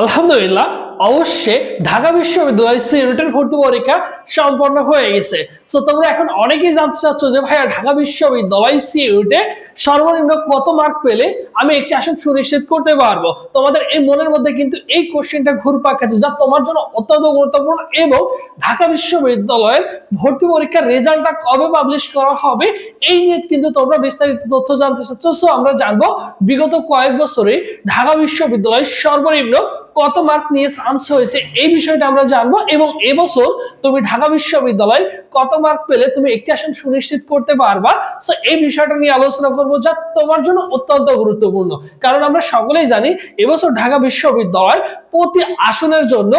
আলহামদুলিল্লাহ, অবশ্যই ঢাকা বিশ্ববিদ্যালয় সিউটের ভর্তি পরীক্ষা সম্পন্ন হয়ে গেছে। তো তোমরা এখন অনেকেই জানতে চাচ্ছ যে, ভাইয়া, ঢাকা বিশ্ববিদ্যালয় সিউটে সর্বনিম্ন কত মার্ক পেলে আমি একটি আসন সুনিশ্চিত করতে পারব? তোমাদের এই মনের মধ্যে কিন্তু এই কোশ্চেনটা ঘুরপাক খাচ্ছে, যা তোমার জন্য অত্যন্ত গুরুত্বপূর্ণ এবং ঢাকা বিশ্ববিদ্যালয়ের ভর্তি পরীক্ষার রেজাল্টটা কবে পাবলিশ করা হবে, এই নিয়ে কিন্তু তোমরা বিস্তারিত তথ্য জানতে চাচ্ছ। সো আমরা জানব, বিগত কয়েক বছরে ঢাকা বিশ্ববিদ্যালয় সর্বনিম্ন কত মার্ক নিয়ে চান্স হয়েছে, এই বিষয়টা আমরা জানব এবং এবছর তুমি ঢাকা বিশ্ববিদ্যালয় কত মার্ক পেলে তুমি একটি আসন সুনিশ্চিত করতে পারবা। সো এই বিষয়টা নিয়ে আলোচনা করব যা তোমার জন্য অত্যন্ত গুরুত্বপূর্ণ। কারণ আমরা সকলেই জানি এবছর ঢাকা বিশ্ববিদ্যালয় প্রতি আসনের জন্য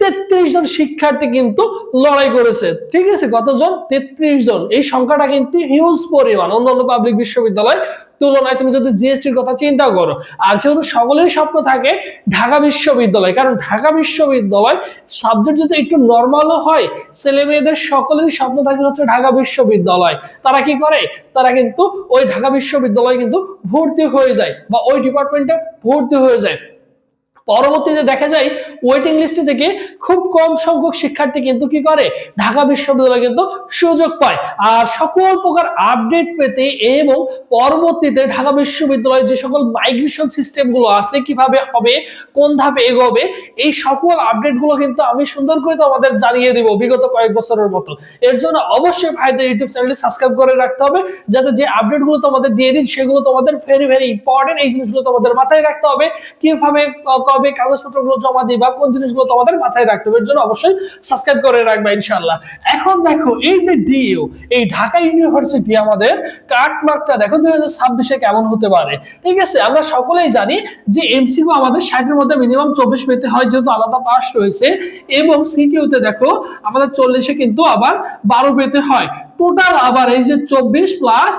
তেত্রিশ জন শিক্ষার্থী কিন্তু লড়াই করেছে। ঠিক আছে, কতজন? তেত্রিশ জন। এই সংখ্যাটা কিন্তু হিউজ পরিমাণ। অন্যান্য পাবলিক বিশ্ববিদ্যালয় তুলনায় তুমি যদি জিএসটির কথা চিন্তা করো, আর যেহেতু সকলেই স্বপ্ন থাকে ঢাকা বিশ্ববিদ্যালয়। কারণ ঢাকা বিশ্ববিদ্যালয় সাবজেক্ট যদি একটু নর্মালও হয় ছেলে মেয়েদের সকলেরই স্বপ্ন থাকে হচ্ছে ঢাকা বিশ্ববিদ্যালয়। তারা কি করে? তারা কিন্তু ওই ঢাকা বিশ্ববিদ্যালয় কিন্তু ভর্তি হয়ে যায় বা ওই ডিপার্টমেন্টে ভর্তি হয়ে যায়। পরবর্তীতে দেখা যায় ওয়েটিং লিস্টে থেকে খুব কম সংখ্যক শিক্ষার্থী কিন্তু কি করে? ঢাকা বিশ্ববিদ্যালয় কিন্তু সুযোগ পায়। আর সকল প্রকার আপডেট পেতে এবং পরবর্তীতে ঢাকা বিশ্ববিদ্যালয়ে যে সকল মাইগ্রেশন সিস্টেমগুলো আছে, কীভাবে হবে, কোন ধাপে এগোবে, এই সকল আপডেটগুলো কিন্তু আমি সুন্দর করে তোমাদের জানিয়ে দিব বিগত কয়েক বছরের মতো। এর জন্য অবশ্যই ভাইদের ইউটিউব চ্যানেলটি সাবস্ক্রাইব করে রাখতে হবে, যাতে যে আপডেটগুলো তোমাদের দিয়ে দিই, সেগুলো তোমাদের ভেরি ভেরি ইম্পর্টেন্ট এই জিনিসগুলো তোমাদের মাথায় রাখতে হবে। কীভাবে কবে কাগজপত্রগুলো জমা দিবা, কোন জিনিসগুলো তোমাদের মাথায় রাখতে হবে, এর জন্য অবশ্যই সাবস্ক্রাইব করে রাখবে ইনশাআল্লাহ। এখন দেখো, এই যে ডিইউ এই ঢাকা ইউনিভার্সিটি আমাদের কাট মার্কটা দেখো, দুই হাজার ছাব্বিশে কেমন হতে পারে? ঠিক আছে, আমরা সকলেই জানি যে এমসিকিউ আমাদের ষাটের মধ্যে মিনিমাম চব্বিশ পেতে হয়, যেহেতু আলাদা পাস রয়েছে, এবং সিকিউতে দেখো, আমাদের চল্লিশে কিন্তু আবার বারো পেতে হয়। টোটাল আবার এই যে চব্বিশ প্লাস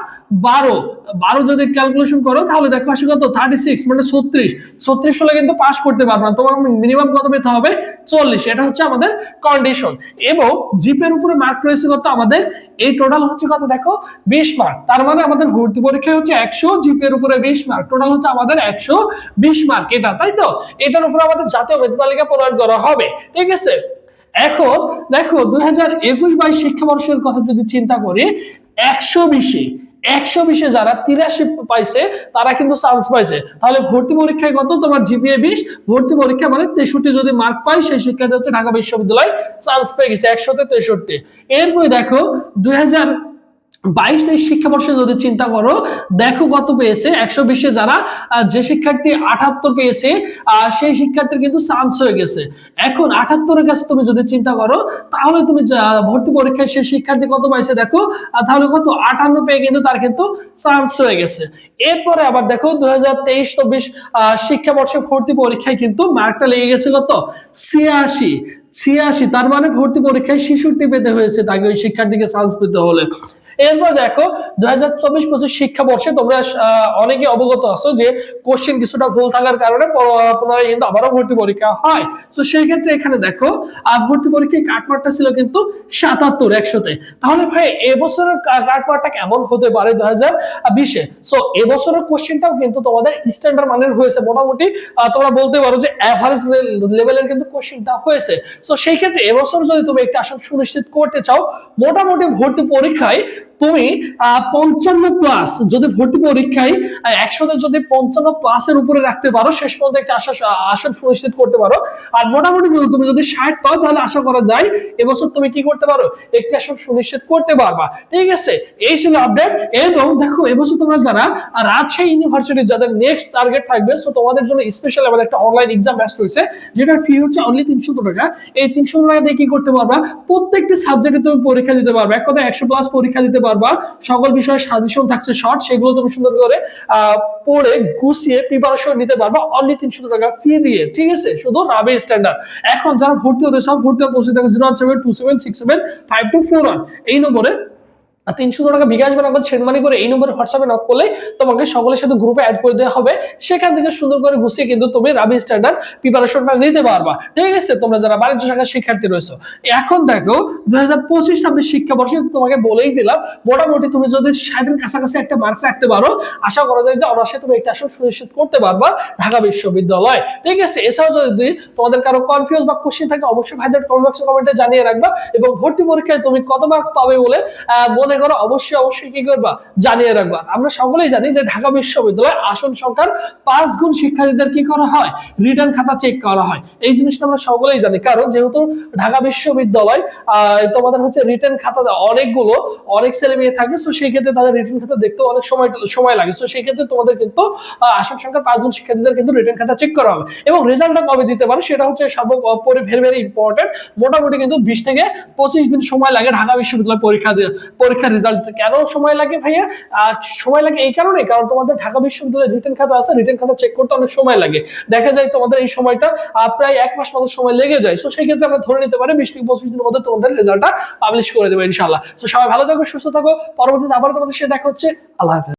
বারো বারো যদি ক্যালকুলেশন করো, তাহলে দেখো আসে কত? থার্টি সিক্স মানে ছত্রিশ। ছত্রিশ হলে কিন্তু পাস করতে পারবে না, তোমার মিনিমাম কত পেতে হবে? চল্লিশ, এটা হচ্ছে আমাদের কন্ডিশন এবং জিপের উপরে মার্ক রয়েছে কত? আমাদের এই টোটাল হচ্ছে কত? দেখো, বিশ মার্ক তার মানে আমাদের ভর্তি পরীক্ষা হচ্ছে একশো জিপের উপরে বিশ মার্ক টোটাল হচ্ছে আমাদের একশো বিশ মার্ক এটা, তাই তো? এটার উপরে আমাদের জাতীয় মেধা তালিকা প্রণয়ন করা হবে। ঠিক আছে? এখন দেখো দুই হাজার একুশ বাইশ শিক্ষাবর্ষের কথা যদি চিন্তা করি, একশো বিশে একশো বিশে যারা তিরাশি পাইছে, তারা কিন্তু চান্স পাইছে। তাহলে ভর্তি পরীক্ষায় কত? তোমার জিপিএ বিশ, ভর্তি পরীক্ষা মানে তেষট্টি যদি মার্ক পাই, সেই শিক্ষার্থী হচ্ছে ঢাকা বিশ্ববিদ্যালয় চান্স পেয়ে গেছে একশোতে তেষট্টি। এরপরে দেখো দুই হাজার বাইশ তেইশ শিক্ষাবর্ষে যদি চিন্তা করো, দেখো কত পেয়েছে। একশো বিশে যারা যে শিক্ষার্থী আঠাত্তর পেয়েছে সেই শিক্ষার্থীর কিন্তু চান্স হয়ে গেছে। এখন আঠাত্তরের কাছে তুমি যদি চিন্তা করো, তাহলে তুমি ভর্তি পরীক্ষায় সেই শিক্ষার্থী কত পাইছে দেখো তাহলে কত? আটান্ন পেয়ে কিন্তু তার কিন্তু চান্স হয়ে গেছে। এরপরে আবার দেখো দুই হাজার তেইশ চব্বিশ শিক্ষাবর্ষে ভর্তি পরীক্ষায় কিন্তু মার্কটা লেগে গেছে কত? ছিয়াশি। ছিয়াশি, তার মানে ভর্তি পরীক্ষায় শিশুটি পেতে হয়েছে তাকে ওই শিক্ষার্থীকে চান্স পেতে হলে। এরপর দেখো দুই হাজার পঁচিশ শিক্ষাবর্ষে তোমরা অনেকে অবগত আছো যে কোশ্চেন কিছুটা ভুল থাকার কারণে পুনরায় কিন্তু আবারও ভর্তি পরীক্ষা হয়। তো সেই ক্ষেত্রে এখানে দেখো ভর্তি পরীক্ষায় কাটমার্কটা ছিল কিন্তু সাতাত্তর, একশোতে। তাহলে ভাই, এবছরের কা- কাটমার্কটা কেমন হতে পারে দুই হাজার বিশে? সো এবছরের কোশ্চেনটাও কিন্তু তোমাদের স্ট্যান্ডার্ড মানের হয়েছে। মোটামুটি তোমরা বলতে পারো যে অ্যাভারেজ লেভেলের কিন্তু কোশ্চেনটা হয়েছে। তো সেই ক্ষেত্রে এবছর যদি তুমি একটা আসন সুনিশ্চিত করতে চাও মোটামুটি ভর্তি পরীক্ষায় তুমি পঞ্চান্ন প্লাস যদি ভর্তি পরীক্ষায় একশোতে যদি পঞ্চান্ন প্লাসের উপরে রাখতে পারো, শেষ পর্যন্ত একটা আশা আসন সুনিশ্চিত করতে পারো। আর মোটামুটি তুমি যদি ষাট পাও, তাহলে আশা করা যায় এবছর তুমি কি করতে পারো? একটি আসন সুনিশ্চিত করতে পারবা। ঠিক আছে? এই ছিল আপডেট এবং দেখো, এবছর তোমরা যারা রাজশাহী ইউনিভার্সিটি যাদের নেক্সট টার্গেট থাকবে সো তোমাদের জন্য স্পেশাল আমাদের একটা অনলাইন এক্সাম ব্যাচ রয়েছে, যেটার ফি হচ্ছে অনলি তিনশো টাকা। এই তিনশো টাকা দিয়ে কি করতে পারবা? প্রত্যেকটি সাবজেক্টে তুমি পরীক্ষা দিতে পারবা। এক কথা একশো প্লাস পরীক্ষা দিতে পারবা। সকল বিষয়ে সাজেশন থাকছে শর্ট সেগুলো তুমি সুন্দর করে পড়ে গুছিয়ে প্রিপারেশন নিতে পারবা। অনলি তিনশো টাকা ফি দিয়ে, ঠিক আছে? শুধু রাবে স্ট্যান্ডার্ড এখন যারা ভর্তি হতে সব ভর্তি পৌঁছে থাকো zero seven two seven six seven five two four one এই নম্বরে আর তিনশো টাকা বিকাশ বা নগদ সেন্ড মানি করে এই নম্বরে হোয়াটসঅ্যাপে নক করলে তোমাকে সকলের সাথে গ্রুপে অ্যাড করে দেওয়া হবে। সেখান থেকে সুন্দর করে গুছিয়ে কিন্তু তুমি রাবি স্ট্যান্ডার্ড প্রিপারেশনটা নিতে পারবা। ঠিক আছে? তোমরা যারা বাণিজ্য শাখার শিক্ষার্থী রয়েছে এখন দেখো দুই হাজার পঁচিশ ছাব্বিশ শিক্ষাবর্ষে তোমাকে বলেই দিলাম মোটামুটি তুমি যদি ষাটের কাছাকাছি একটা মার্ক রাখতে পারো আশা করা যায় যে অনার্সে তুমি একটা আসন সুনিশ্চিত করতে পারবা ঢাকা বিশ্ববিদ্যালয়। ঠিক আছে? এছাড়াও যদি তোমাদের কারও কনফিউজ বা কোশ্চেন থাকে অবশ্যই ভাইদের কমেন্ট বক্সে কমেন্টে জানিয়ে রাখবা এবং ভর্তি পরীক্ষায় তুমি কত মার্ক পাবে বলে আহ, মনে করো অবশ্যই অবশ্যই কি করবা? জানিয়ে রাখবা। আমরা সকলেই জানি যে ঢাকা বিশ্ববিদ্যালয় আসন সংখ্যার পাঁচ গুণ শিক্ষার্থীদের কি করা হয়? রিটার্ন খাতা চেক করা হয়। এই জিনিসটা আমরা সকলেই জানি। কারণ যেহেতু ঢাকা বিশ্ববিদ্যালয় আহ, তোমাদের হচ্ছে রিটার্ন খাতা অনেকগুলো অনেক ছেলে মেয়ে থাকে সো সেই ক্ষেত্রে তাদের রিটার্ন খাতা দেখতে অনেক সময় সময় লাগে। সো সেই ক্ষেত্রে তোমাদের কিন্তু আসন সংখ্যা পাঁচজন শিক্ষার্থীদের কিন্তু রিটার্ন খাতা চেক করা হবে। এবং রেজাল্টটা কবে দিতে পারে সেটা হচ্ছে সর্বোপরি ভেরি ভেরি ইম্পর্টেন্ট মোটামুটি কিন্তু বিশ থেকে পঁচিশ দিন সময় লাগে ঢাকা বিশ্ববিদ্যালয় পরীক্ষা দিয়ে পরীক্ষার রেজাল্ট কেন সময় লাগে ভাইয়া? সময় লাগে এই কারণে কারণ তোমাদের ঢাকা বিশ্ববিদ্যালয়ের রিটার্ন খাতা আছে রিটার্ন খাতা চেক করতে অনেক সময় লাগে। দেখা যায় তোমাদের এই সময়টা প্রায় এক মাস মতো সময় লেগে যায়। তো সেই ক্ষেত্রে আমরা ধরে নিতে পারি বিশ থেকে পঁচিশ দিনের মধ্যে তোমাদের রেজাল্টটা পাবলিশ করে দেবো ইনশাল্লাহ তো সবাই ভালো থাকো, সুস্থ থাকো। পরবর্তীতে আবার তোমাদের সে দেখা হচ্ছে। আল্লাহ